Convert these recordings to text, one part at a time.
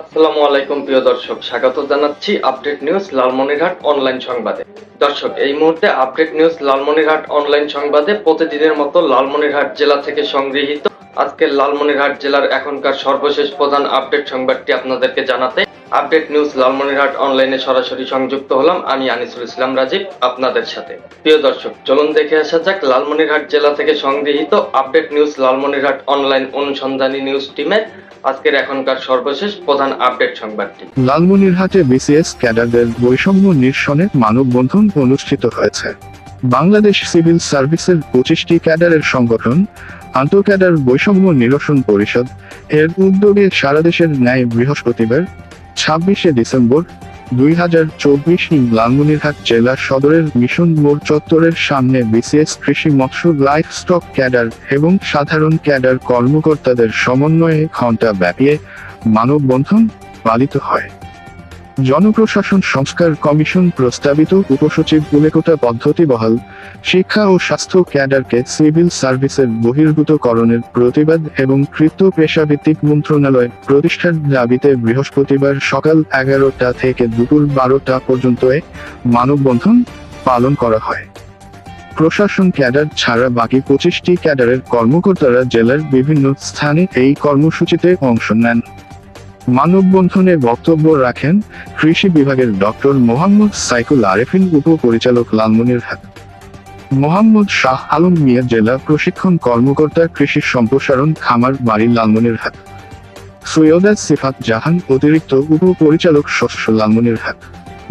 আসসালামু আলাইকুম, প্রিয় দর্শক। স্বাগত জানাচ্ছি আপডেট নিউজ লালমনিরহাট অনলাইন সংবাদে। দর্শক, এই মুহূর্তে আপডেট নিউজ লালমনিরহাট অনলাইন সংবাদে প্রতিদিনের মতো লালমনিরহাট জেলা থেকে সংগৃহীত আজকের লালমনিরহাট জেলার এখনকার সর্বশেষ প্রধান আপডেট সংবাদটি আপনাদেরকে জানাতে আপডেট নিউজ লালমনিরহাট অনলাইনে সরাসরি সংযুক্ত হলাম আমি আনিসুল ইসলাম রাজীব আপনাদের সাথে। প্রিয় দর্শক, চলুন দেখে আসা যাক লালমনিরহাট জেলা থেকে সংগৃহীত আপডেট নিউজ লালমনিরহাট অনলাইন অনুসন্ধানী নিউজ টিমের আজকের এখনকার সর্বশেষ প্রধান আপডেট সংবাদটি। লালমনিরহাটে বিসিএস ক্যাডারদের বৈষম্য নিরসনে মানববন্ধন অনুষ্ঠিত হয়েছে। বাংলাদেশ সিভিল সার্ভিসের পঁচিশটি ক্যাডারের সংগঠন আন্তঃক্যাডার বৈষম্য নিরসন পরিষদ এর উদ্যোগে সারাদেশের ন্যায় বৃহস্পতিবার ছাব্বিশে ডিসেম্বর দুই হাজার চব্বিশ লালমনিরহাট জেলা সদরের মিশন মোড় চত্বরের সামনে বিসিএস কৃষি মৎস্য লাইফ স্টক ক্যাডার এবং সাধারণ ক্যাডার কর্মকর্তাদের সমন্বয়ে ঘণ্টা ব্যাপী মানববন্ধন পালিত হয়। জনপ্রশাসন সংস্কার কমিশন প্রস্তাবিত উপসচিব উল্লেখতা পদ্ধতি বহাল, শিক্ষা ও স্বাস্থ্য ক্যাডারকে সিভিল সার্ভিসের বহির্ভূতকরণের প্রতিবাদ এবং কৃত্য পেশাভিত্তিক মন্ত্রণালয় প্রতিষ্ঠার দাবিতে বৃহস্পতিবার সকাল এগারোটা থেকে দুপুর বারোটা পর্যন্ত মানববন্ধন পালন করা হয়। প্রশাসন ক্যাডার ছাড়া বাকি পঁচিশটি ক্যাডারের কর্মকর্তারা জেলার বিভিন্ন স্থানে এই কর্মসূচিতে অংশ নেন। মানববন্ধনে বক্তব্য রাখেন কৃষি বিভাগের ডক্টর মোহাম্মদ সাইকুল আরেফিন উপপরিচালক লালমনিরহাট মোহাম্মদ শাহ আলম মিয়া জেলা প্রশিক্ষণ কর্মকর্তা কৃষি সম্প্রসারণ খামার বাড়ি লালমনিরহাট সৈয়দা সিফাত জাহান অতিরিক্ত উপপরিচালক শস্য লালমনিরহাট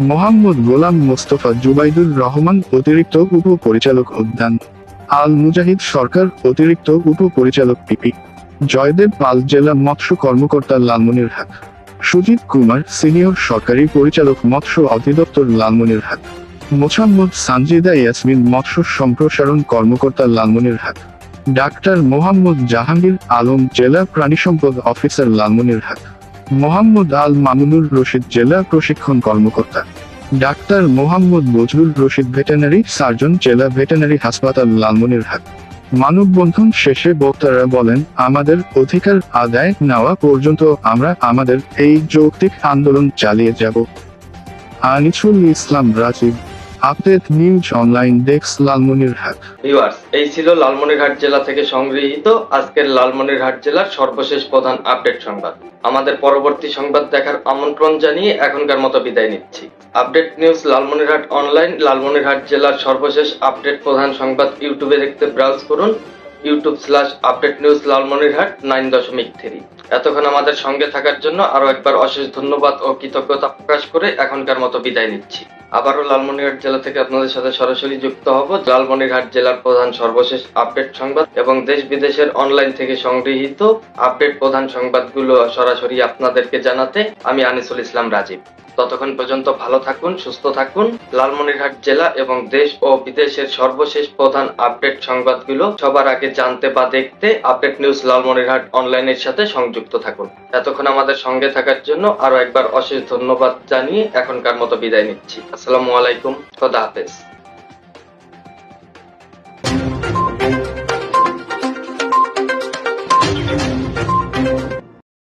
মোহাম্মদ গোলাম মোস্তফা জুবাইদুর রহমান অতিরিক্ত উপপরিচালক উদ্যান। আল মুজাহিদ সরকার অতিরিক্ত উপপরিচালক পিপি জয়দেব পাল জেলা মৎস্য কর্মকর্তা লালমনিরহাট সুজিত কুমার, সিনিয়র সরকারি পরিচালক মৎস্য অধিদপ্তর লালমনিরহাট মোসাম্মদ সানজিদা ইয়াসমিন, মৎস্য সম্প্রসারণ কর্মকর্তা লালমনিরহাট ডাক্তার মোহাম্মদ জাহাঙ্গীর আলম, জেলা প্রাণী সম্পদ অফিসার লালমনিরহাট মোহাম্মদ আল মামুনুর রশিদ, জেলা প্রশিক্ষণ কর্মকর্তা। Doctor Mohammad Bazrul Rashid, veterinary surgeon, জেলা ভেটেনারি হাসপাতাল লালমনিরহাট মানববন্ধন শেষে বক্তারা বলেন, আমাদের অধিকার আদায় নেওয়া পর্যন্ত আমরা আমাদের এই যৌক্তিক আন্দোলন চালিয়ে যাব। Anisul Islam Rajib. Update news online desk Lalmonirhat viewers, এই ছিল লালমনিরহাট জেলা থেকে সংগৃহীত আজকের লালমনিরহাট জেলার সর্বশেষ প্রধান আপডেট সংবাদ। আমাদের পরবর্তী সংবাদ দেখার আমন্ত্রণ জানিয়ে এখনকার মতো বিদায় নিচ্ছি। Update news Lalmonirhat online, Lalmonirhat জেলার সর্বশেষ আপডেট প্রধান সংবাদ ইউটিউবে দেখতে ব্রাউজ করুন, YouTube slash update news Lalmonirhat nine দশমিক থ্রি এতক্ষণ আমাদের সঙ্গে থাকার জন্য আরও একবার অশেষ ধন্যবাদ ও কৃতজ্ঞতা প্রকাশ করে এখনকার মতো বিদায় নিচ্ছি। আবারও লালমনিরহাট জেলা থেকে আপনাদের সাথে সরাসরি যুক্ত হব। লালমনিরহাট জেলার প্রধান সর্বশেষ আপডেট সংবাদ এবং দেশ বিদেশের অনলাইন থেকে সংগৃহীত আপডেট প্রধান সংবাদগুলো সরাসরি আপনাদেরকে জানাতে আমি আনিসুল ইসলাম রাজীব। ততক্ষণ পর্যন্ত ভালো থাকুন, সুস্থ থাকুন। লালমনিরহাট জেলা এবং দেশ ও বিদেশের সর্বশেষ প্রধান আপডেট সংবাদগুলো সবার আগে জানতে বা দেখতে আপডেট নিউজ লালমনিরহাট অনলাইনের সাথে সংযুক্ত থাকুন। এতক্ষণ আমাদের সঙ্গে থাকার জন্য আরও একবার অশেষ ধন্যবাদ জানিয়ে এখনকার মতো বিদায় নিচ্ছি। আসসালামু আলাইকুম। খোদা হাফেজ।